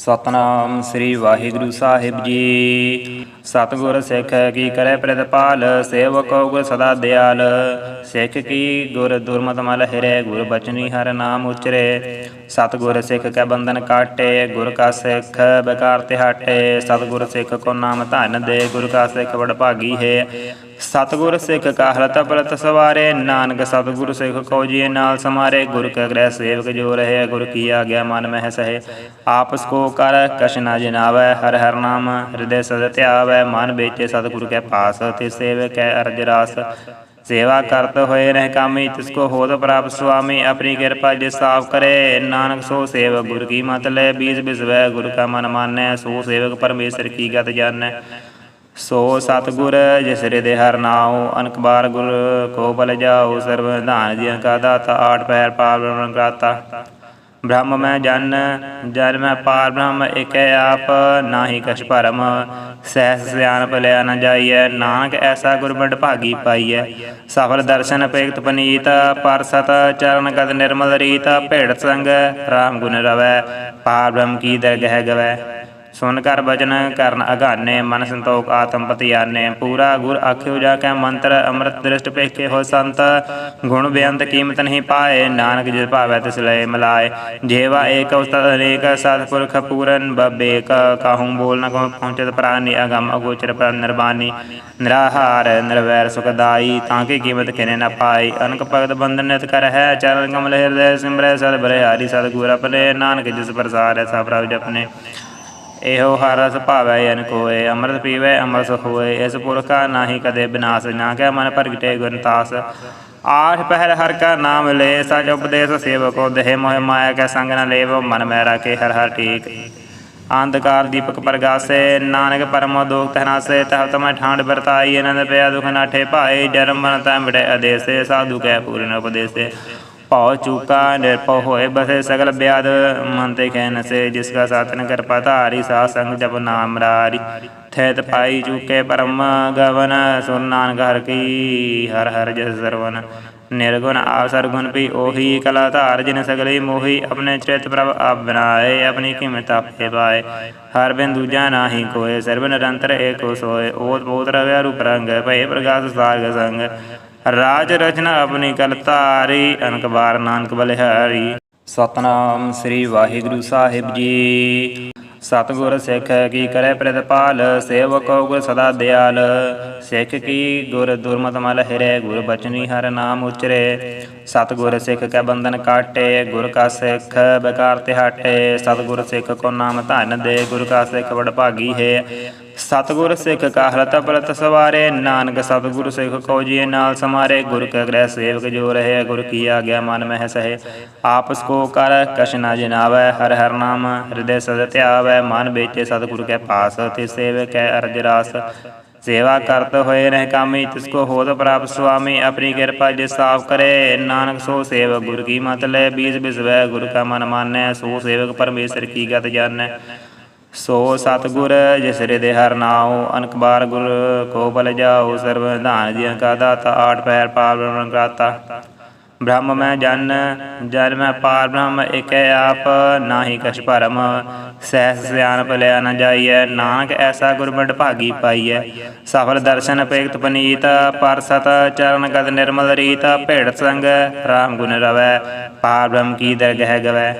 ਸਤਨਾਮ ਸ੍ਰੀ ਵਾਹਿਗੁਰੂ ਸਾਹਿਬ ਜੀ। ਸਤਿਗੁਰ ਸਿੱਖ ਕੀ ਕਰੈ ਪ੍ਰਤਪਾਲ, ਸੇਵਕੋ ਗੁਰ ਸਦਾ ਦਿਆਲ। ਸਿੱਖ ਕੀ ਗੁਰ ਦੁਰਮਤਿ ਮਲ ਹਿਰੇ, ਗੁਰ ਬਚਨੀ ਹਰ ਨਾਮ ਉਚਰੇ। ਸਤਿਗੁਰ ਸਿੱਖ ਕੈ ਬੰਧਨ ਕਾਟੇ, ਗੁਰ ਕਾ ਸਿੱਖ ਬੇਕਾਰ ਤੇ ਹਟੇ ਸਤਿਗੁਰ ਸਿੱਖ ਕੋ ਨਾਮ ਧਨ ਦੇ, ਗੁਰ ਕਾ ਸਿੱਖ ਵਡ ਭਾਗੀ ਹੈ। ਸਤਿਗੁਰ ਸਿੱਖ ਕਾ ਹਰਤ ਪਲਤ ਸਵਾਰੇ, ਨਾਨਕ ਸਤਿਗੁਰ ਸਿੱਖ ਕੋ ਜੀ ਨਾਲ ਸਮਾਰੇ। ਗੁਰ ਕੈ ਗ੍ਰਹਿ ਸੇਵਕ ਜੋ ਰਹੇ, ਗੁਰ ਕੀ ਆਗਿਆ ਮਨ ਮਹਿ ਸਹੇ। ਆਪਸ ਕੋ ਕਰ, ਕਛ ਨਾ ਜਿਨਾਵੈ, ਹਰ ਹਰ ਨਾਮ, ਹਿਰਦੈ ਸਦ ਧਿਆਵੈ, ਮਨ ਵਿੱਚ ਸਤਿਗੁਰ ਕੈ ਪਾਸ ਤੇ ਸੇਵਕ ਕੈ ਅਰਜ ਰਾਸ। ਸੇਵਾ ਕਰਤ ਹੋਏ ਰਹਿ ਕਾਮੀ, ਤਿਸ ਕੋ ਹੋਤ ਪ੍ਰਾਪਤ ਸੁਆਮੀ, ਆਪਣੀ ਕਿਰਪਾ ਜਿਸ ਸਾਫ਼ ਕਰੇ, ਨਾਨਕ ਸੋ ਸੇਵ ਗੁਰ ਕੀ ਮਤ ਲੈ, ਬੀਜ ਬਿਸਵੈ ਗੁਰ ਕਾ ਮਨ ਮਾਨੈ, ਸੋ ਸੇਵਕ ਪਰਮੇਸ਼ਰ ਕੀ ਗਤ ਜਾਣੈ। ਸੋ ਸਤਿਗੁਰ, ਜਿਸ ਹਿਰਦੇ ਹਰ ਨਾਉ, ਅਨਕ ਬਾਰ ਗੁਰ ਕੋ ਬਲ ਜਾਉ ਸਰਬ ਧਾਨ ਜੀਆਂ ਕਾ ਦਾਤਾ, ਆਠ ਪੈਰ ਪਾਰ ਕਰਾਤਾ ਬ੍ਰਹਮ ਮੈਂ ਜਨ ਜਨ ਮੈਂ ਪਾਰ, ਬ੍ਰਹਮ ਇਕੈ ਆਪ, ਨਾਹੀ ਕਛ ਭਰਮ। ਸਹਿਸ ਸਿਆਣਪ ਲਿਆ ਨ ਜਾਈਐ, ਨਾਨਕ ਐਸਾ ਗੁਰਬੰਡ ਭਾਗੀ ਪਾਈਐ। ਸਫਲ ਦਰਸ਼ਨ ਅਪੇਖਤ ਪਨੀਤ ਪਰਸਤ ਚਰਨ ਗਦ ਨਿਰਮਲ ਰੀਤ ਭੇੜ ਸੰਗ ਰਾਮ ਗੁਣ ਰਵੈ, ਪਾਰ ਬ੍ਰਹਮ ਕੀ ਦਰਗਹਿ ਗਵੈ। ਸੁਨ ਕਰ ਬਚਨ, ਕਰਨ ਅਗਾਨੇ ਮਨ ਸੰਤੋਖ ਆਤਮ ਪਤੀ ਆਨੇ ਪੂਰਾ ਗੁਰ ਆਖਿਓ ਜਾ ਕੈ ਮੰਤਰ, ਅੰਮ੍ਰਿਤ ਦ੍ਰਿਸ਼ਟ ਪੇਖੇ ਹੋ ਸੰਤ, ਗੁਣ ਬੇਅੰਤ ਕੀਮਤ ਨਹੀਂ ਪਾਏ, ਨਾਨਕ ਜਿਸ ਭਾਵੈ ਤਿਸ ਲਏ ਮਿਲਾਏ, ਜੇਵਾ ਏਕ ਉਸਤਤ ਅਨੇਕ, ਸਤਿਪੁਰਖ ਪੂਰਨ ਬਬੇਕ ਕਾਹੂੰ ਬੋਲ ਨ ਕਹੂੰ ਪਹੁੰਚਤ ਪ੍ਰਾਨੀ, ਅਗਮ ਅਗੋਚਰ ਪਰ ਨਿਰਬਾਨੀ, ਨਿਰਾਹਾਰ ਨਿਰਵੈਰ ਸੁਖਦਾਈ, ਤਾਂ ਕੀ ਕੀਮਤ ਕਿਨੇ ਨ ਪਾਈ, ਅਨਕ ਭਗਤ ਬੰਧਨ ਨਿਤ ਕਰ ਹੈ ਚਰਨ ਕਮਲ ਹਿਰਦੈ ਸਿਮਰੈ ਸਦ ਬਰੇ ਹਰੀ ਸਦ ਗੁਰ ਆਪਣੇ ਨਾਨਕ ਜਿਸ ਪ੍ਰਸਾਰੈ ਸਭ ਪ੍ਰਭ ਜਪਨੇ। ਇਹੋ ਹਰਸ ਭਾਵੈ ਅਨ ਕੋਏ ਅੰਮ੍ਰਿਤ ਪੀਵੇ, ਅੰਮ੍ਰਿਤ ਸੁਖ ਹੋਏ, ਇਸ ਪੁਰਖਾ ਨਾਹੀ ਕਦੇ ਬਿਨਾਸ਼ ਨਾ ਕੈ, ਮਨ ਪ੍ਰਗਟੇ ਗੁਣਤਾਸ ਆਠ ਪਹਿਰ ਹਰ ਕਾ ਨਾਮ ਲੈ, ਸਚ ਉਪਦੇਸ਼ ਸੇਵਕੋ ਦੇਹ ਮੋਹ ਮਾਇਆ ਕੈ ਸੰਗ ਨ ਲੇਵੋ, ਮਨ ਮੈ ਰਾਖੇ ਹਰ ਹਰ ਠੀਕ। ਅੰਧਕਾਰ ਦੀਪਕ ਪ੍ਰਗਾਸੇ, ਨਾਨਕ ਪਰਮੋ ਦੁਖ ਤਹਨਾਸੇ ਤਹ ਤਮੈ ਠਾਂਡ ਵਰਤਾਈ ਅਨੰਦ ਪਿਆ ਦੁਖ ਨਾਠੇ ਭਾਏ, ਜਨਮ ਮਰਨ ਤੈ ਮਿਟੇ ਅਦੇਸੇ, ਸਾਧੂ ਕੈ ਪੂਰਨ ਉਪਦੇਸੇ। ਭਉ ਚੂਕਾ, ਨਿਰਭਉ ਹੋਏ ਬਸੇ ਸਗਲ ਬਿਆਦ। ਮਨ ਤੇ ਕਹਿ ਨਸੇ, ਜਿਸ ਕਾ ਸਾਤਨ ਕਰ ਪਤਾਰੀ ਸਾ ਸੰਗ ਜਪ ਨਾਮ ਰਾਰੀ। ਥੈਤ ਪਾਈ ਚੂਕੇ ਪਰਮ ਗਵਨ ਸੁਨ ਨਾਨਕ ਹਰ ਕੀ, ਹਰ ਹਰ ਜਸ ਸਰਵਨ। ਨਿਰਗੁਣ ਆਸਰ ਗੁਣ ਪੀ ਉਹੀ ਕਲਾ ਧਾਰ, ਜਿਨ ਸਗਲੇ ਮੋਹੀ ਆਪਣੇ ਚਿਤ ਪ੍ਰਭ ਆਪ ਬਨਾਏ ਆਪਣੀ ਕੀਮਤ ਆਪੇ ਪਾਏ। ਹਰ ਬਿਨ ਦੂਜਾ ਨਾਹੀ ਕੋਏ ਸਰਬ ਨਿਰੰਤਰ ਏਕੋ ਸੋਏ। ਓਤ ਬੋਤ ਰਵਿਆ ਰੂਪ ਰੰਗ, ਭਏ ਪ੍ਰਗਾਸ ਸਾਰਗ ਸੰਗ। ਰਾਜ ਰਚਨਾ ਆਪਣੀ ਕਲ ਧਾਰੀ, ਅਨਕ ਬਾਰ ਨਾਨਕ ਬਲਿਹਾਰੀ। ਸਤਨਾਮ ਸ੍ਰੀ ਵਾਹਿਗੁਰੂ ਸਾਹਿਬ ਜੀ। ਸਤਿਗੁਰ ਸਿੱਖ ਕੀ ਕਰੇ ਪ੍ਰਤਪਾਲ, ਸੇਵਕ ਗੁਰ ਸਦਾ ਦਿਆਲ। ਸਿੱਖ ਕੀ ਗੁਰ ਦੁਰਮਤ ਮਲ ਹਿਰੇ, ਗੁਰ ਬਚਨੀ ਹਰ ਨਾਮ ਉਚਰੇ। ਸਤਿਗੁਰ ਸਿੱਖ ਕੈ ਬੰਧਨ ਕਾਟੇ, ਗੁਰ ਕਾ ਸਿੱਖ ਬੇਕਾਰ ਤੇ ਹਟੇ, ਸਤਿਗੁਰ ਸਿੱਖ ਕੋ ਨਾਮ ਧਨ ਦੇ, ਗੁਰ ਕਾ ਸਿੱਖ ਵਡ ਭਾਗੀ ਹੈ। ਸਤਿਗੁਰ ਸਿੱਖ ਕਾ ਹਲਤ ਪਲਤ ਸਵਾਰੇ, ਨਾਨਕ ਸਤਿਗੁਰ ਸਿੱਖ ਕੋ ਜੀ ਨਾਲ ਸਮਾਰੇ, ਗੁਰ ਕੈ ਗ੍ਰਹਿ ਸੇਵਕ ਜੋ ਰਹੇ, ਗੁਰ ਕੀ ਆਗਿਆ ਮਨ ਮਹਿ ਸਹੇ। ਆਪਸ ਕੋ ਕਰ, ਕਛ ਨਾ ਜਿਨਾਵੈ, ਹਰ ਹਰ ਨਾਮ, ਹਿਰਦੈ ਸਦ ਧਿਆਵੈ, ਮਨ ਵਿੱਚ ਸਤਿਗੁਰ ਕੈ ਪਾਸ ਤੇ ਸੇਵਕ ਕੈ ਅਰਜ ਰਾਸ। ਸੇਵਾ ਕਰਤ ਹੋਏ ਰਹਿ ਕਾਮੀ, ਤਿਸ ਕੋ ਹੋਤ ਪ੍ਰਾਪਤ ਸੁਆਮੀ, ਆਪਣੀ ਕਿਰਪਾ ਜਿਸ ਸਾਫ਼ ਕਰੇ। ਨਾਨਕ ਸੋ ਸੇਵਕ ਗੁਰ ਕੀ ਮਤ ਲੈ, ਬੀਜ ਬਿਸਵੈ ਗੁਰ ਕਾ ਮਨ ਮਾਨੈ, ਸੋ ਸੇਵਕ ਪਰਮੇਸ਼ਰ ਕੀ ਗਤ ਜਾਣੈ। ਸੋ ਸਤਿਗੁਰ, ਜਿਸ ਹਿਰਦੇ ਹਰ ਨਾਉ, ਅਨਕ ਬਾਰ ਗੁਰ ਕੋ ਬਲ ਜਾਉ ਸਰਬ ਧਾਨ ਜੀਆਂ ਕਾ ਦਾਤਾ, ਆਠ ਪੈਰ ਪਾਰ ਬ੍ਰਹਮ ਕਰਾਤਾ ਬ੍ਰਹਮ ਮੈਂ ਜਨ ਜਨ ਮੈਂ ਪਾਰ, ਬ੍ਰਹਮ ਇਕੈ ਆਪ, ਨਾਹੀ ਕਛ ਭਰਮ। ਸਹਿਸ ਸਿਆਣਪ ਲਿਆ ਨ ਜਾਈਐ, ਨਾਨਕ ਐਸਾ ਗੁਰਬੰਡ ਭਾਗੀ ਪਾਈਐ। ਸਫਲ ਦਰਸ਼ਨ ਅਪੇਖਤ ਪਨੀਤ, ਪਰਸਤ ਚਰਨ ਗਦ ਨਿਰਮਲ ਰੀਤ ਭੇੜ ਸੰਗ ਰਾਮ ਗੁਣ ਰਵੈ। ਪਾਰ ਬ੍ਰਹਮ ਕੀ ਦਰਗਹਿ ਗਵੈ।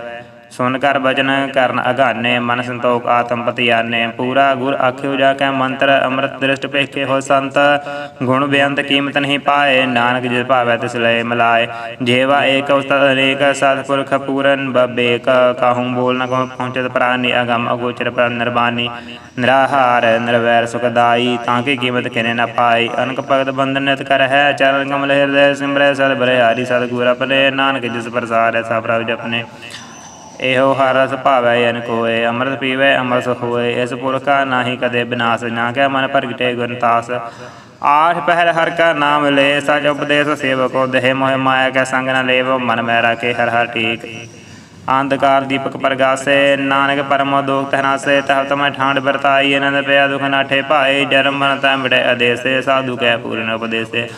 ਸੁਨ ਕਰ ਬਚਨ ਕਰਨ ਅਗਾਨੇ, ਮਨ ਸੰਤੋਖ ਆਤਮ ਪਤੀ ਪੂਰਾ ਗੁਰ ਆਖਿਓ ਜਾ ਕੈ ਮੰਤਰ, ਅੰਮ੍ਰਿਤ ਦ੍ਰਿਸ਼ਟ ਪੇਖੇ ਹੋ ਸੰਤ। ਗੁਣ ਬੇਅੰਤ ਕੀਮਤ ਨਹੀਂ ਪਾਏ, ਨਾਨਕ ਜਿਸ ਭਾਵੈ ਤਿਸ ਲਏ ਮਿਲਾਏ। ਜੇਵਾ ਏਕ ਉਸਤਤ ਅਨੇਕ, ਸਤਿਪੁਰਖ ਪੂਰਨ ਬਬੇਕ ਕਾਹੂੰ ਬੋਲ ਨ ਕਹੂੰ ਪਹੁੰਚਤ ਪ੍ਰਾਨੀ, ਅਗਮ ਅਗੋਚਰ ਪਰ ਨਿਰਬਾਨੀ। ਨਿਰਾਹਾਰ ਨਿਰਵੈਰ ਸੁਖਦਾਈ, ਤਾਂ ਕੀ ਕੀਮਤ ਕਿਨੇ ਨ ਪਾਈ। ਅਨਕ ਭਗਤ ਬੰਧਨ ਨਿਤ ਕਰ ਹੈ ਚਰਨ ਕਮਲ ਹਿਰਦੈ ਸਿਮਰੈ ਸਦ ਬਰੇ ਹਰੀ ਸਦ ਗੁਰ ਆਪਣੇ ਨਾਨਕ ਜਿਸ ਪ੍ਰਸਾਰੈ ਸਭ ਪ੍ਰਭ ਜਪਨੇ। ਇਹੋ ਹਰ ਰਸ ਭਾਵੈ ਅਨ ਕੋਏ, ਅੰਮ੍ਰਿਤ ਪੀਵੇ, ਅੰਮ੍ਰਿਤ ਸੁਖ ਹੋਏ ਇਸ ਪੁਰਖਾ ਨਾਹੀ ਕਦੇ ਬਿਨਾਸ਼ ਨਾ ਕੈ, ਮਨ ਪ੍ਰਗਟੇ ਗੁਣਤਾਸ ਆਠ ਪਹਿਰ ਹਰ ਕਾ ਨਾਮ ਲੈ, ਸਚ ਉਪਦੇਸ਼ ਸੇਵਕੋ ਦੇਹ ਮੋਹ ਮਾਇਆ ਕੈ ਸੰਗ ਨ ਲੇਵ, ਮਨ ਮੈ ਰਾਖੇ ਹਰ ਹਰ ਠੀਕ। ਅੰਧਕਾਰ ਦੀਪਕ ਪ੍ਰਗਾਸੇ, ਨਾਨਕ ਪਰਮ ਦੁਖ ਤਹਨਾਸੇ ਤਹ ਤਮੈ ਠਾਂਡ ਵਰਤਾਈ ਅਨੰਦ ਪਿਆ ਦੁਖ ਨਾਠੇ ਭਾਏ, ਜਨਮ ਮਰਨ ਤੈ ਮਿਟੇ ਅਦੇਸੇ, ਸਾਧੂ ਕੈ ਪੂਰਨ ਉਪਦੇਸੇ।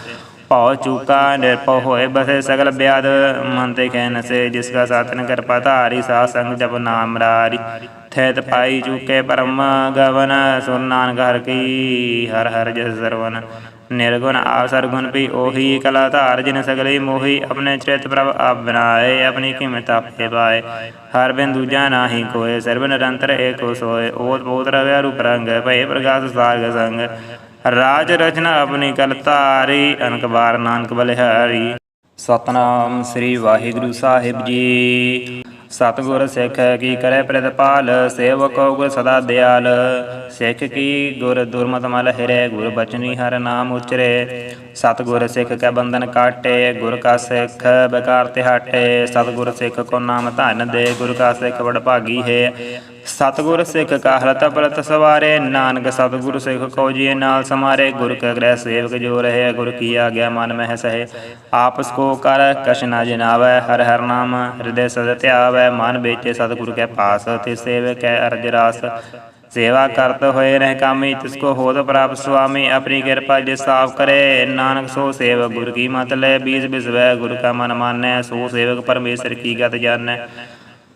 ਭਉ ਚੂਕਾ, ਨਿਰਭਉ ਹੋਏ ਬਸੇ ਸਗਲ ਬਿਆਦ। ਮਨ ਤੇ ਕਹਿ ਨਸੇ ਜਿਸ ਕਾ ਸਾਤਨ ਕਿਰਪਾ ਧਾਰੀ ਸਾਧ ਸੰਗ ਜਪ ਨਾਮ ਰਾਰੀ। ਥੈਤ ਪਾਈ ਚੂਕੇ ਪਰਮ ਗਵਨ, ਸੁਰ ਨਾਨਕ ਹਰ ਕੀ, ਹਰ ਹਰ ਜਸ ਸਰਵਨ। ਨਿਰਗੁਣ ਆਸਰ ਗੁਣ ਪੀ ਉਹੀ, ਕਲਾ ਧਾਰ ਜਿਨ ਸਗਲੇ ਮੋਹੀ, ਆਪਣੇ ਚਿਤ ਪ੍ਰਭ ਆਪ ਬਨਾਏ, ਆਪਣੀ ਕੀਮਤ ਆਪੇ ਪਾਏ। ਹਰ ਬਿਨ ਦੂਜਾ ਨਾਹੀ ਕੋਏ, ਸਰਬ ਨਿਰੰਤਰ ਏਕੋ ਸੋਏ। ਓਤ ਬੋਤ ਰਵਿਆ ਰੂਪ ਰੰਗ, ਭਏ ਪ੍ਰਗਾਸ ਸਾਰਗ ਸੰਗ। ਰਾਜ ਰਚਨਾ ਆਪਣੀ ਕਲ ਧਾਰੀ, ਅਨਕ ਬਾਰ ਨਾਨਕ ਬਲਿਹਾਰੀ। ਸਤਨਾਮ ਸ੍ਰੀ ਵਾਹਿਗੁਰੂ ਸਾਹਿਬ ਜੀ। ਸਤਿਗੁਰ ਸਿੱਖ ਕੀ ਕਰੇ ਪ੍ਰਤਪਾਲ, ਸੇਵਕ ਗੁਰ ਸਦਾ ਦਿਆਲ। ਸਿੱਖ ਕੀ ਗੁਰ ਦੁਰਮਤ ਮਲ ਹਿਰੇ, ਗੁਰ ਬਚਨੀ ਹਰ ਨਾਮ ਉਚਰੇ। ਸਤਿਗੁਰ ਸਿੱਖ ਕੈ ਬੰਧਨ ਕਾਟੇ, ਗੁਰ ਕਾ ਸਿੱਖ ਬੇਕਾਰ ਤੇ ਹਟੇ, ਸਤਿਗੁਰ ਸਿੱਖ ਕੋ ਨਾਮ ਧਨ ਦੇ, ਗੁਰ ਕਾ ਸਿੱਖ ਬੜ ਭਾਗੀ ਹੈ। ਸਤਿਗੁਰ ਸਿੱਖ ਕਾ ਹਲਤ ਪਲਤ ਸਵਾਰੇ, ਨਾਨਕ ਸਤਿਗੁਰ ਸਿੱਖ ਕੋ ਜੀ ਨਾਲ ਸਮਾਰੇ, ਗੁਰ ਕੈ ਗ੍ਰਹਿ ਸੇਵਕ ਜੋ ਰਹੇ, ਗੁਰ ਕੀ ਆਗਿਆ ਮਨ ਮਹਿ ਸਹੇ। ਆਪਸ ਕੋ ਕਰ ਕਸ਼ਨਾ ਨਾ ਹਰ ਹਰ ਨਾਮ ਹਿਰਦੇ ਸਦ ਧਿਆਵੈ, ਮਨ ਵਿੱਚ ਸਤਿਗੁਰ ਕੈ ਪਾਸ, ਤੇ ਸੇਵਕ ਕੈ ਅਰਜ ਰਾਸ। ਸੇਵਾ ਕਰਤ ਹੋਏ ਰਹਿ ਕਾਮੀ, ਤਿਸ ਕੋ ਹੋਤ ਪ੍ਰਾਪ ਸੁਆਮੀ, ਆਪਣੀ ਕਿਰਪਾ ਜਿਸ ਸਾਫ਼ ਕਰੇ। ਨਾਨਕ ਸੋ ਸੇਵਕ ਗੁਰ ਕੀ ਮਤ ਲੈ, ਬੀਜ ਬਿਸਵੈ ਗੁਰ ਕਾ ਮਨ ਮਾਨੈ, ਸੋ ਸੇਵਕ ਪਰਮੇਸ਼ਰ ਕੀ ਗਤ ਜਾਣੈ।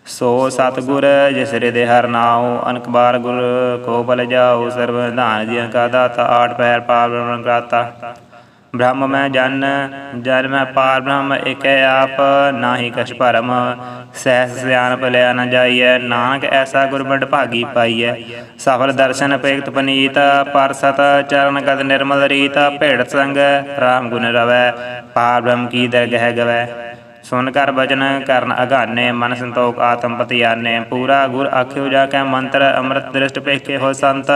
ਸੋ ਸਤਿਗੁਰ, ਜਿਸ ਹਿਰਦੇ ਹਰ ਨਾਉ ਅਨਕ ਬਾਰ ਗੁਰ ਕੋ ਬਲ ਜਾਉ ਸਰਬ ਧਾਨ ਜੀਆਂ ਕਾ ਦਾਤਾ, ਆਠ ਪੈਰ ਪਾਰ ਬ੍ਰਹਮ ਮੈਂ ਜਨ ਜਨ ਮੈਂ ਪਾਰ, ਬ੍ਰਹਮ ਇਕ ਆਪ, ਨਾਹੀ ਕਛ ਭਰਮ। ਸਹਿਸ ਸਿਆਨ ਭਲਿਆ ਨ ਜਾਈਐ, ਨਾਨਕ ਐਸਾ ਗੁਰ ਬੜ ਭਾਗੀ ਪਾਈਐ। ਸਫਲ ਦਰਸ਼ਨ ਪੇਖਤ ਪਨੀਤ, ਪਰ ਸਤ ਚਰਨ ਗਦ ਨਿਰਮਲ ਰੀਤ ਭੇੜ ਸੰਗ ਰਾਮ ਗੁਣ ਰਵੈ। ਪਾਰ ਬ੍ਰਹਮ ਕੀ ਦਰਗਹਿ ਗਵੈ। ਸੁਨ ਕਰ ਬਚਨ ਕਰਨ ਅਗਾਨੇ, ਮਨ ਸੰਤੋਖ ਆਤਮ ਪਤਿਆਨੇ ਪੂਰਾ ਗੁਰ ਆਖਿਓ ਜਾ ਕੈ ਮੰਤਰ, ਅੰਮ੍ਰਿਤ ਦ੍ਰਿਸ਼ਟ ਪੇਖੇ ਹੋ ਸੰਤ।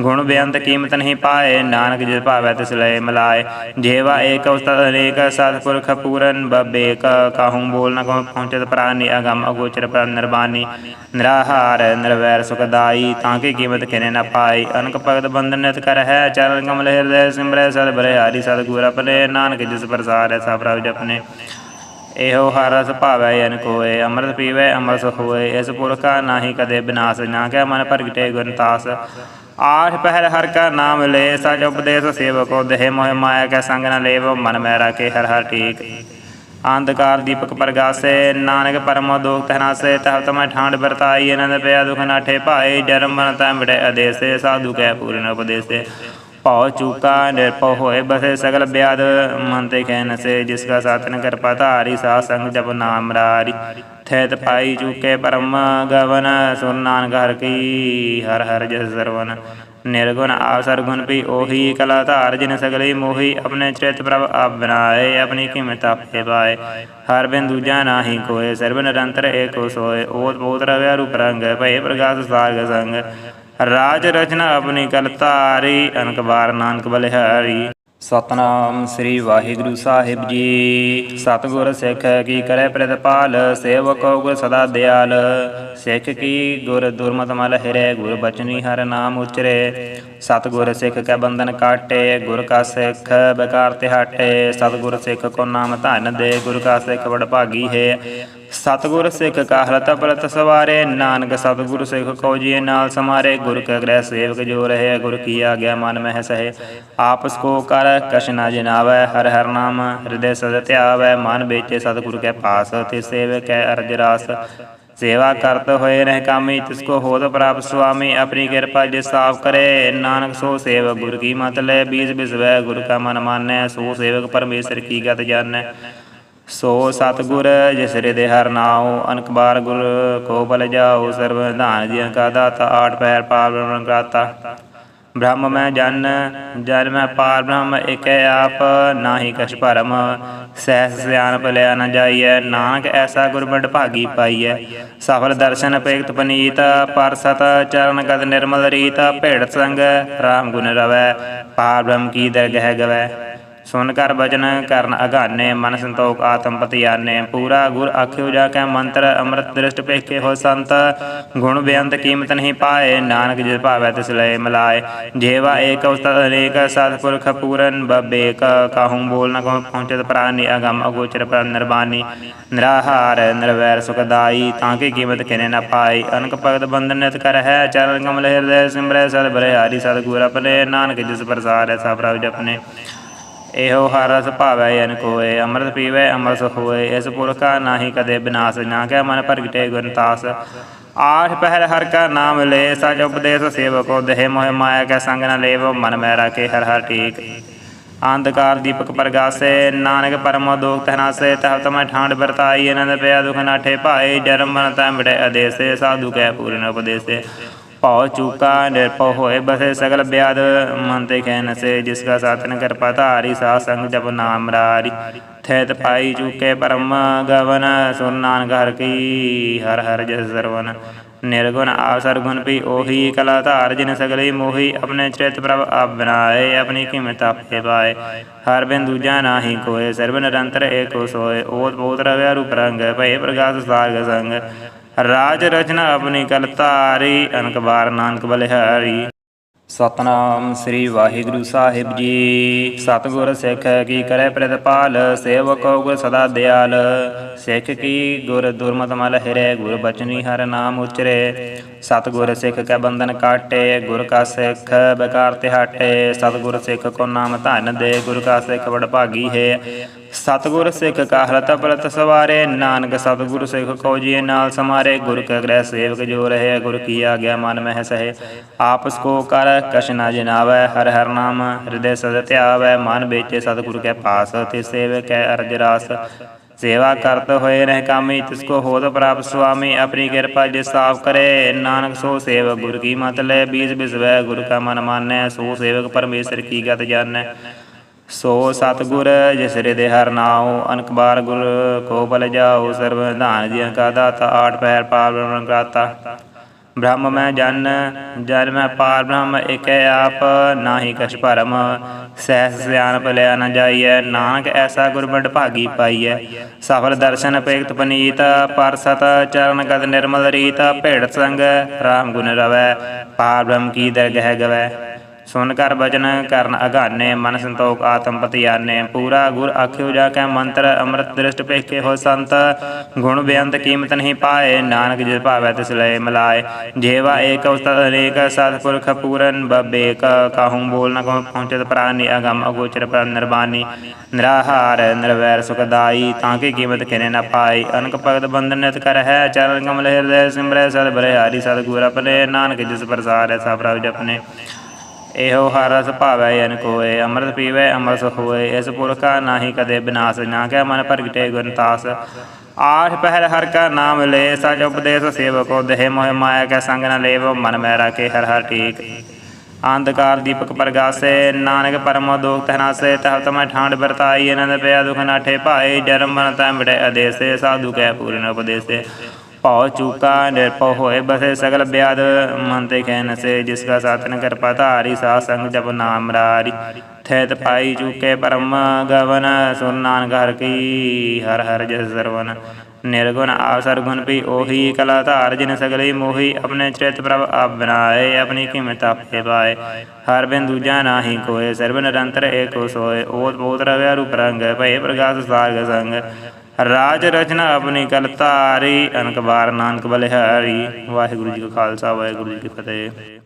ਗੁਣ ਬੇਅੰਤ ਕੀਮਤ ਨਹੀਂ ਪਾਏ, ਨਾਨਕ ਜਿਸ ਭਾਵੈ ਤਿਸ ਲਏ ਮਿਲਾਏ। ਜੇਵਾ ਏਕ ਉਸਤਤ ਅਨੇਕ, ਸਤਿਪੁਰਖ ਪੂਰਨ ਬਬੇਕ ਕਾਹੂ ਬੋਲ ਨ ਕਹੂੰ ਪਹੁੰਚਤ ਪ੍ਰਾਨੀ, ਅਗਮ ਅਗੋਚਰ ਪਰ ਨਿਰਬਾਨੀ। ਨਿਰਾਹਾਰ, ਨਿਰਵੈਰ ਸੁਖਦਾਈ, ਤਾਂ ਕੀ ਕੀਮਤ ਕਿਨੇ ਨ ਪਾਈ। ਅਨਕ ਭਗਤ ਬੰਧਨ ਨਿਤ ਕਰ ਹੈ ਚਰਨ ਕਮਲ ਹਿਰਦੈ ਸਿਮਰੈ ਸਦ ਬਰੇ ਹਰੀ ਸਦ ਗੁਰ ਆਪਣੇ ਨਾਨਕ ਜਿਸ ਪ੍ਰਸਾਰ ਹੈ ਸਭ ਪ੍ਰਭ ਜਪਨੇ। ਇਹੋ ਹਰ ਰਸ ਭਾਵੈ ਅਨ ਕੋਏ, ਅੰਮ੍ਰਿਤ ਪੀਵੇ, ਅੰਮ੍ਰਿਤ ਸੁਖ ਹੋਏ ਇਸ ਪੁਰਖਾ ਨਾਹੀ ਕਦੇ ਬਿਨਾਸ਼ ਨਾ ਕੈ, ਮਨ ਪ੍ਰਗਟੇ ਗੁਰਤਾਸ ਆਠ ਪਹਿਰ ਹਰ ਕਾ ਨਾਮ ਲੈ, ਸਚ ਉਪਦੇਸ਼ ਸੇਵਕੋ ਦੇਹ ਮੋਹ ਮਾਇਆ ਕੈ ਸੰਗ ਨ ਲੇਵ, ਮਨ ਮੈ ਰਾਖੇ ਹਰ ਹਰ ਠੀਕ। ਅੰਧਕਾਰ ਦੀਪਕ ਪ੍ਰਗਾਸੇ, ਨਾਨਕ ਪਰਮੋ ਦੋਖ ਤਹਨਾਸੇ ਤਹ ਤਮੈ ਠਾਂਡ ਵਰਤਾਈ ਅਨੰਦ ਪਿਆ ਦੁਖ ਨਾਠੇ ਭਾਏ, ਜਨਮ ਮਰਨ ਤੈ ਮਿਟੇ ਅਦੇਸੇ, ਸਾਧੂ ਕੈ ਪੂਰਨ ਉਪਦੇਸੇ। ਭਉ ਚੂਕਾ, ਨਿਰਭਉ ਹੋਏ ਬਸੇ ਸਗਲ ਬਿਆਦ। ਮਨ ਤੇ ਕਹਿ ਨਸੇ ਜਿਸ ਕਾ ਸਾਤਨ ਕਿਰਪਾ ਧਾਰੀ ਸਾਧ ਸੰਗ ਜਪ ਨਾਮ ਰਾਰੀ। ਥੈਤ ਪਾਈ ਚੂਕੇ ਪਰਮ ਗਵਨ, ਸੁਰ ਨਾਨਕ ਹਰ ਕੀ, ਹਰ ਹਰ ਜਸ ਸਰਵਨ। ਨਿਰਗੁਣ ਆਸਰ ਸਰਗੁਣ ਪੀ ਉਹੀ ਕਲਾ ਧਾਰ ਜਿਨ ਸਗਲੇ ਮੋਹੀ ਆਪਣੇ ਚਿਤ ਪ੍ਰਭ ਆਪ ਬਨਾਏ ਆਪਣੀ ਕੀਮਤ ਆਪੇ ਪਾਏ। ਹਰ ਬਿਨ ਦੂਜਾ ਨਾਹੀ ਕੋਏ, ਸਰਬ ਨਿਰੰਤਰ ਏਕੋ ਸੋਏ। ਓਤ ਬੋਤ ਰਵਿਆ ਰੂਪ ਰੰਗ, ਭਏ ਪ੍ਰਗਾਸ ਸਾਗ ਸੰਗ। ਰਾਜ ਰਚਨਾ ਆਪਣੀ ਕਲ ਧਾਰੀ ਅਨਕ ਬਾਰ ਨਾਨਕ ਬਲਿਹਾਰੀ। ਸਤਨਾਮ ਸ੍ਰੀ ਵਾਹਿਗੁਰੂ ਸਾਹਿਬ ਜੀ। ਸਤਿਗੁਰ ਸਿੱਖ ਕੀ ਕਰੇ ਪ੍ਰਤਪਾਲ, ਸੇਵਕ ਗੁਰ ਸਦਾ ਦਿਆਲ। ਸਿੱਖ ਕੀ ਗੁਰ ਦੁਰਮਤ ਮਲ ਹਿਰੇ, ਗੁਰ ਬਚਨੀ ਹਰ ਨਾਮ ਉਚਰੇ। ਸਤਿਗੁਰ ਸਿੱਖ ਕੈ ਬੰਧਨ ਕਾਟੇ, ਗੁਰ ਕਾ ਸਿੱਖ ਬੇਕਾਰ ਤੇ ਹਟੇ ਸਤਿਗੁਰ ਸਿੱਖ ਕੋ ਨਾਮ ਧਨ ਦੇ, ਗੁਰ ਕਾ ਸਿੱਖ ਬੜ ਭਾਗੀ ਹੈ। ਸਤਿਗੁਰ ਸਿੱਖ ਕਾ ਹਲਤ ਪਲਤ ਸਵਾਰੇ, ਨਾਨਕ ਸਤਿਗੁਰ ਸਿੱਖ ਕੋ ਜੀ ਨਾਲ ਸਮਾਰੇ, ਗੁਰ ਕੈ ਗ੍ਰਹਿ ਸੇਵਕ ਜੋ ਰਹੇ, ਗੁਰ ਕੀ ਆਗਿਆ ਮਨ ਮਹਿ ਸਹੇ। ਆਪਸ ਕੋ ਕਰ, ਕਛ ਨਾ ਜਿਨਾਵੈ, ਹਰ ਹਰ ਨਾਮ, ਹਿਰਦੇ ਸਦ ਧਿਆਵੈ, ਮਨ ਵਿੱਚ ਸਤਿਗੁਰ ਕੈ ਪਾਸ, ਤੇ ਸੇਵਕ ਅਰਜ ਰਾਸ। ਸੇਵਾ ਕਰਤ ਹੋਏ ਰਹਿ ਕਾਮੀ, ਤਿਸ ਕੋ ਹੋਤ ਪ੍ਰਾਪ ਸੁਆਮੀ, ਆਪਣੀ ਕਿਰਪਾ ਜੇ ਸਾਫ਼ ਕਰੇ। ਨਾਨਕ ਸੋ ਸੇਵਕ, ਗੁਰ ਕੀ ਮਤ ਲੈ, ਬੀਜ ਬਿਸਵੈ, ਗੁਰ ਕਾ ਮਨ ਮਾਨੈ, ਸੋ ਸੇਵਕ ਪਰਮੇਸ਼ਰ ਕੀ ਗਤ ਜਾਣੈ। ਸੋ ਸਤਿਗੁਰ ਜਿਸ ਹਿਰਦੇ ਹਰ ਨਾਉ, ਅਨਕ ਬਾਰ ਗੁਰ ਕੋ ਬਲ ਜਾਉ, ਸਰਬ ਧਾਨ ਜੀਆਂ ਕਾ ਦਾਤਾ, ਆਠ ਪੈਰ ਪਾਰ ਬ੍ਰਹਮ ਕਰਾਤਾ ਬ੍ਰਹਮ ਮੈਂ ਜਨ ਜਨ ਮੈਂ ਪਾਰ, ਬ੍ਰਹਮ ਇਕ ਆਪ, ਨਾਹੀ ਕਛ ਭਰਮ, ਸਹਿਸ ਸਿਆਨ ਭਲਿਆ ਨ ਜਾਈਐ, ਨਾਨਕ ਐਸਾ ਗੁਰ ਬੜ ਭਾਗੀ ਪਾਈਐ। ਸਫਲ ਦਰਸ਼ਨ ਪੇਖਤ ਪਨੀਤ, ਪਰ ਸਤ ਚਰਨ ਗਦ ਨਿਰਮਲ ਰੀਤ ਭੇੜ ਸੰਗ ਰਾਮ ਗੁਣ ਰਵੈ, ਪਾਰ ਬ੍ਰਹਮ ਕੀ ਦਰਗਹਿ ਗਵੈ। ਸੁਨ ਕਰ ਬਚਨ, ਕਰਨ ਅਗਾਨੇ ਮਨ ਸੰਤੋਖ ਆਤਮ ਪਤਿਆਨੇ। ਪੂਰਾ ਗੁਰ ਆਖਿਓ ਜਾ ਕੈ ਮੰਤਰ, ਅੰਮ੍ਰਿਤ ਦ੍ਰਿਸ਼ਟ ਪੇਖੇ ਹੋ ਸੰਤ। ਗੁਣ ਬੇਅੰਤ ਕੀਮਤ ਨਹੀਂ ਪਾਏ, ਨਾਨਕ ਜਿਸ ਭਾਵੈ ਤਿਸ ਲਏ ਮਿਲਾਏ। ਜੇਵਾ ਏਕ ਉਸਤਤ ਅਨੇਕ, ਸਤਿਪੁਰਖ ਪੂਰਨ ਬਬੇਕ। ਕਾਹੂ ਬੋਲ ਨ ਕਹੂੰ ਪਹੁੰਚਤ ਪ੍ਰਾਨੀ, ਅਗਮ ਅਗੋਚਰ ਪਰ ਨਿਰਬਾਨੀ। ਨਿਰਾਹਾਰ, ਨਿਰਵੈਰ ਸੁਖਦਾਈ, ਤਾਂ ਕੀ ਕੀਮਤ ਕਿਨੇ ਨ ਪਾਈ। ਅਨਕ ਭਗਤ ਬੰਧਨ ਨਿਤ ਕਰ ਹੈ, ਚਰਨ ਕਮਲ ਹਿਰਦੈ ਸਿਮਰੈ ਸਦ ਬਰੇ ਹਰੀ ਸਦ ਗੁਰ ਆਪਣੇ ਨਾਨਕ ਜਿਸ ਪ੍ਰਸਾਰ ਹੈ ਸਭ ਪ੍ਰਭ ਜਪਨੇ। ਇਹੋ ਹਰ ਰਸ ਭਾਵੈ ਅਨ ਕੋਏ, ਅੰਮ੍ਰਿਤ ਪੀਵੇ ਅੰਮ੍ਰਿਤ ਹੋਏ ਇਸ ਪੁਰਖਾ ਨਾਹੀ ਕਦੇ ਬਿਨਾਸ਼ ਨਾ ਕੈ ਮਨ ਪ੍ਰਗਟੇ ਗੁਣਤਾਸ ਆਠ ਪਹਿਰ ਹਰ ਕਾ ਨਾਮ ਲੈ, ਸਚ ਉਪਦੇਸ਼ ਸੇਵਕੋ ਦੇਹ ਮੋਹ ਮਾਇਆ ਕੈ ਸੰਗ ਨ ਲੇਵ, ਮਨ ਮੈ ਰਾਖੇ ਹਰ ਹਰ ਠੀਕ। ਅੰਧਕਾਰ ਦੀਪਕ ਪ੍ਰਗਾਸੇ, ਨਾਨਕ ਪਰਮੋ ਦੁਖ ਤਹਨਾਸੇ ਤਹ ਤਮੈ ਠਾਂਡ ਵਰਤਾਈ ਅਨੰਦ ਪਿਆ ਦੁਖ ਨਾਠੇ ਭਾਏ, ਜਨਮ ਮਰਨ ਤੈ ਮਿਟੇ ਅਦੇਸੇ, ਸਾਧੂ ਕੈ ਪੂਰਨ ਉਪਦੇਸੇ। ਭਉ ਚੂਕਾ ਨਿਰਭਉ ਹੋਏ ਬਸੇ ਸਗਲ ਬਿਆਦ। ਮਨ ਤੇ ਕਹਿ ਨਸੇ ਜਿਸ ਕਾ ਸਾਤਨ ਕਿਰਪਾ ਧਾਰੀ ਸਾ ਸੰਗ ਜਪ ਨਾਮ ਰਾਰੀ। ਥੈਤ ਪਾਈ ਚੂਕੇ ਪਰਮ ਗਵਨ ਸੁਨ ਨਾਨਕ ਹਰ ਕੀ, ਹਰ ਹਰ ਜਸ ਸਰਵਨ। ਨਿਰਗੁਣ ਆਸਰ ਸਰਗੁਣ ਪੀ ਉਹੀ ਕਲਾ ਧਾਰ ਜਿਨ ਸਗਲੇ ਮੋਹੀ ਆਪਣੇ ਚਰਿਤ ਪ੍ਰਭ ਆਪ ਬਨਾਏ ਆਪਣੀ ਕੀਮਤ ਆਪੇ ਪਾਏ। ਹਰ ਬਿਨ ਦੂਜਾ ਨਾਹੀ ਕੋਏ, ਸਰਬ ਨਿਰੰਤਰ ਏਕੋ ਸੋਏ। ਓਤ ਬੋਤ ਰਵਿਆ ਰੂਪ ਰੰਗ ਭਏ ਪ੍ਰਗਾਸ ਸਾਗ ਸੰਗ। ਰਾਜ ਰਚਨਾ ਆਪਣੀ ਕਲ ਧਾਰੀ, ਅਨਕ ਬਾਰ ਨਾਨਕ ਬਲਿਹਾਰੀ। ਸਤਨਾਮ ਸ੍ਰੀ ਵਾਹਿਗੁਰੂ ਸਾਹਿਬ ਜੀ। ਸਤਿਗੁਰ ਸਿੱਖ ਕੀ ਕਰੇ ਪ੍ਰਤਪਾਲ, ਸੇਵਕ ਗੁਰ ਸਦਾ ਦਿਆਲ। ਸਿੱਖ ਕੀ ਗੁਰ ਦੁਰਮਤ ਮਲ ਹਿਰੇ, ਗੁਰ ਬਚਨੀ ਹਰ ਨਾਮ ਉਚਰੇ। ਸਤਿਗੁਰ ਸਿੱਖ ਕੈ ਬੰਧਨ ਕਾਟੇ, ਗੁਰ ਕਾ ਸਿੱਖ ਬੇਕਾਰ ਤੇ ਹਟੇ ਸਤਿਗੁਰ ਸਿੱਖ ਕੋ ਨਾਮ ਧਨ ਦੇ, ਗੁਰ ਕਾ ਸਿੱਖ ਵਡ ਭਾਗੀ ਹੈ। ਸਤਿਗੁਰ ਸਿੱਖ ਕਾ ਹਲਤ ਪਲਤ ਸਵਾਰੇ, ਨਾਨਕ ਸਤਿਗੁਰ ਸਿੱਖ ਕੋ ਜੀ ਨਾਲ ਸਮਾਰੇ, ਗੁਰ ਕੈ ਗ੍ਰਹਿ ਸੇਵਕ ਜੋ ਰਹੇ, ਗੁਰ ਕੀ ਆਗਿਆ ਮਨ ਮਹਿ ਸਹੇ। ਆਪਸ ਕੋ ਕਰ, ਕਛ ਨਾ ਜਨਾਵੈ, ਹਰ ਹਰ ਨਾਮ, ਹਿਰਦੈ ਸਦ ਧਿਆਵੈ, ਮਨ ਵਿੱਚ ਸਤਿਗੁਰ ਕੈ ਪਾਸ ਤੇ ਸੇਵਕ ਕੈ ਅਰਜ ਰਾਸ। ਸੇਵਾ ਕਰਤ ਹੋਏ ਰਹਿ ਕਾਮੀ, ਤਿਸ ਕੋ ਹੋਤ ਪ੍ਰਾਪ ਸੁਆਮੀ, ਆਪਣੀ ਕਿਰਪਾ ਜਿਸ ਸਾਫ਼ ਕਰੇ। ਨਾਨਕ ਸੋ ਸੇਵਕ ਗੁਰ ਕੀ ਮਤ ਲੈ, ਬੀਜ ਬਿਸਵੈ, ਗੁਰ ਕਾ ਮਨ ਮਾਨੈ, ਸੋ ਸੇਵਕ ਪਰਮੇਸ਼ਰ ਕੀ ਗਤ ਜਾਣੈ। ਸੋ ਸਤਿਗੁਰ ਜਿਸ ਹਿਰਦੇ ਹਰ ਨਾਉ ਅਨਕ ਬਾਰ ਗੁਰ ਕੋ ਬਲ ਜਾਉ, ਸਰਬ ਧਾਨ ਜੀਆਂ ਕਾ ਦਾਤਾ, ਆਠ ਪੈਰ ਪਾਰ ਬ੍ਰਹਮ ਕਰਾਤਾ। ਬ੍ਰਹਮ ਮੈਂ ਜਨ ਜਨ ਮੈਂ ਪਾਰ ਬ੍ਰਹਮ ਇਕੈ ਆਪ, ਨਾਹੀ ਕਛ ਭਰਮ। ਸਹਿਸ ਸਿਆਣਪ ਲਿਆ ਨ ਜਾਈਐ, ਨਾਨਕ ਐਸਾ ਗੁਰ ਬੜ ਭਾਗੀ ਪਾਈਐ। ਸਫਲ ਦਰਸ਼ਨ ਪੇਖਤ ਪਨੀਤ, ਪਰ ਸਤ ਚਰਨ ਗਦ ਨਿਰਮਲ ਰੀਤ ਭੇੜ ਸੰਗ ਰਾਮ ਗੁਣ ਰਵੈ, ਪਾਰ ਬ੍ਰਹਮ ਕੀ ਦਰਗਹਿ ਗਵੈ। ਸੁਨ ਕਰ ਬਚਨ, ਕਰਨ ਅਗਾਨੇ ਮਨ ਸੰਤੋਖ ਆਤਮ ਪਤਿਆਨੇ ਪੂਰਾ ਗੁਰ ਆਖਿਓ ਜਾ ਕੈ ਮੰਤਰ, ਅੰਮ੍ਰਿਤ ਦ੍ਰਿਸ਼ਟ ਪੇਖੇ ਹੋ ਸੰਤ। ਗੁਣ ਬੇਅੰਤ ਕੀਮਤ ਨਹੀਂ ਪਾਏ, ਨਾਨਕ ਜਿਸ ਭਾਵੈ ਤਿਸ ਲਏ ਮਿਲਾਏ। ਜੇਵਾ ਏਕ ਉਸਤਤ ਅਨੇਕ, ਸਤਿਪੁਰਖ ਪੂਰਨ ਬਬੇਕ ਕਾਹੂੰ ਬੋਲ ਨ ਕਹੂੰ ਪਹੁੰਚਤ ਪ੍ਰਾਨੀ, ਅਗਮ ਅਗੋਚਰ ਪਰ ਨਿਰਬਾਨੀ। ਨਿਰਾਹਾਰ, ਨਿਰਵੈਰ ਸੁਖਦਾਈ, ਤਾਂ ਕੀ ਕੀਮਤ ਕਿਨੇ ਨ ਪਾਈ। ਅਨਕ ਭਗਤ ਬੰਧਨ ਨਿਤ ਕਰ ਹੈ ਚਰਨ ਕਮਲ ਹਿਰਦੈ ਸਿਮਰੈ ਸਦ ਬਰੇ ਹਰੀ ਸਦ ਗੁਰ ਆਪਣੇ ਨਾਨਕ ਜਿਸ ਪ੍ਰਸਾਰ ਹੈ ਸਭ ਪ੍ਰਭ ਜਪਨੇ। ਇਹੋ ਹਰ ਰਸ ਭਾਵੈ ਅਨ ਕੋਏ, ਅੰਮ੍ਰਿਤ ਪੀਵੇ, ਅੰਮ੍ਰਿਤ ਹੋਏ ਇਸ ਪੁਰਖਾ ਨਾਹੀ ਕਦੇ ਬਿਨਾਸ਼ ਨਾ ਕੈ, ਮਨ ਪ੍ਰਗਟੇ ਗੁਣਤਾਸ ਆਠ ਪਹਿਰ ਹਰ ਕਾ ਨਾਮ ਲੈ, ਸਚ ਉਪਦੇਸ਼ ਸੇਵਕੋ ਦੇਹ ਮੋਹ ਮਾਇਆ ਕੈ ਸੰਗ ਨ ਲੇਵੋ, ਮਨ ਮੈ ਰਾਖੇ ਹਰ ਹਰ ਠੀਕ। ਅੰਧਕਾਰ ਦੀਪਕ ਪ੍ਰਗਾਸੇ, ਨਾਨਕ ਪਰਮੋ ਦੁਖ ਤਹਨਾਸੇ ਤਹ ਤਮੈ ਠਾਂਡ ਵਰਤਾਈ ਅਨੰਦ ਪਿਆ ਦੁਖ ਨਾਠੇ ਭਾਏ, ਜਨਮ ਮਰਨ ਤੈ ਮਿਟੇ ਅਦੇਸੇ, ਸਾਧੂ ਕੈ ਪੂਰਨ ਉਪਦੇਸੇ। ਭਉ ਚੂਕਾ ਨਿਰਭਉ ਹੋਏ ਬਸੇ ਸਗਲ ਬਿਆਦ। ਮਨ ਤੇ ਕਹਿ ਨਸੇ ਜਿਸ ਕਾ ਸਾਤਨ ਕਿਰਪਾ ਧਾਰੀ ਸਾ ਸੰਗ ਜਪ ਨਾਮ ਰਾਰੀ। ਥੈਤ ਪਾਈ ਚੂਕੇ ਪਰਮ ਗਵਨ ਸੁਨ ਨਾਨਕ ਹਰ ਕੀ, ਹਰ ਹਰ ਜਸ ਸਰਵਨ। ਨਿਰਗੁਣ ਆਸਰ ਗੁਣ ਪੀ ਉਹੀ ਕਲਾ ਧਾਰ, ਜਿਨ ਸਗਲੇ ਮੋਹੀ ਆਪਣੇ ਚਰਿਤ ਪ੍ਰਭ ਆਪ ਬਨਾਏ, ਆਪਣੀ ਕੀਮਤ ਆਪੇ ਪਾਏ। ਹਰ ਬਿਨ ਦੂਜਾ ਨਾਹੀ ਕੋਏ, ਸਰਬ ਨਿਰੰਤਰ ਏਕੋ ਸੋਏ। ਓਤ ਬੋਤ ਰਵਿਆ ਰੂਪ ਰੰਗ, ਭਏ ਪ੍ਰਗਾਸ ਸਾਰਗ ਸੰਗ। ਰਾਜ ਰਚਨਾ ਆਪਣੀ ਕਲ ਧਾਰੀ, ਅਨਕ ਬਾਰ ਨਾਨਕ ਬਲਿਹਾਰੀ। ਵਾਹਿਗੁਰੂ ਜੀ ਕਾ ਖਾਲਸਾ, ਵਾਹਿਗੁਰੂ ਜੀ ਕੀ ਫਤਿਹ।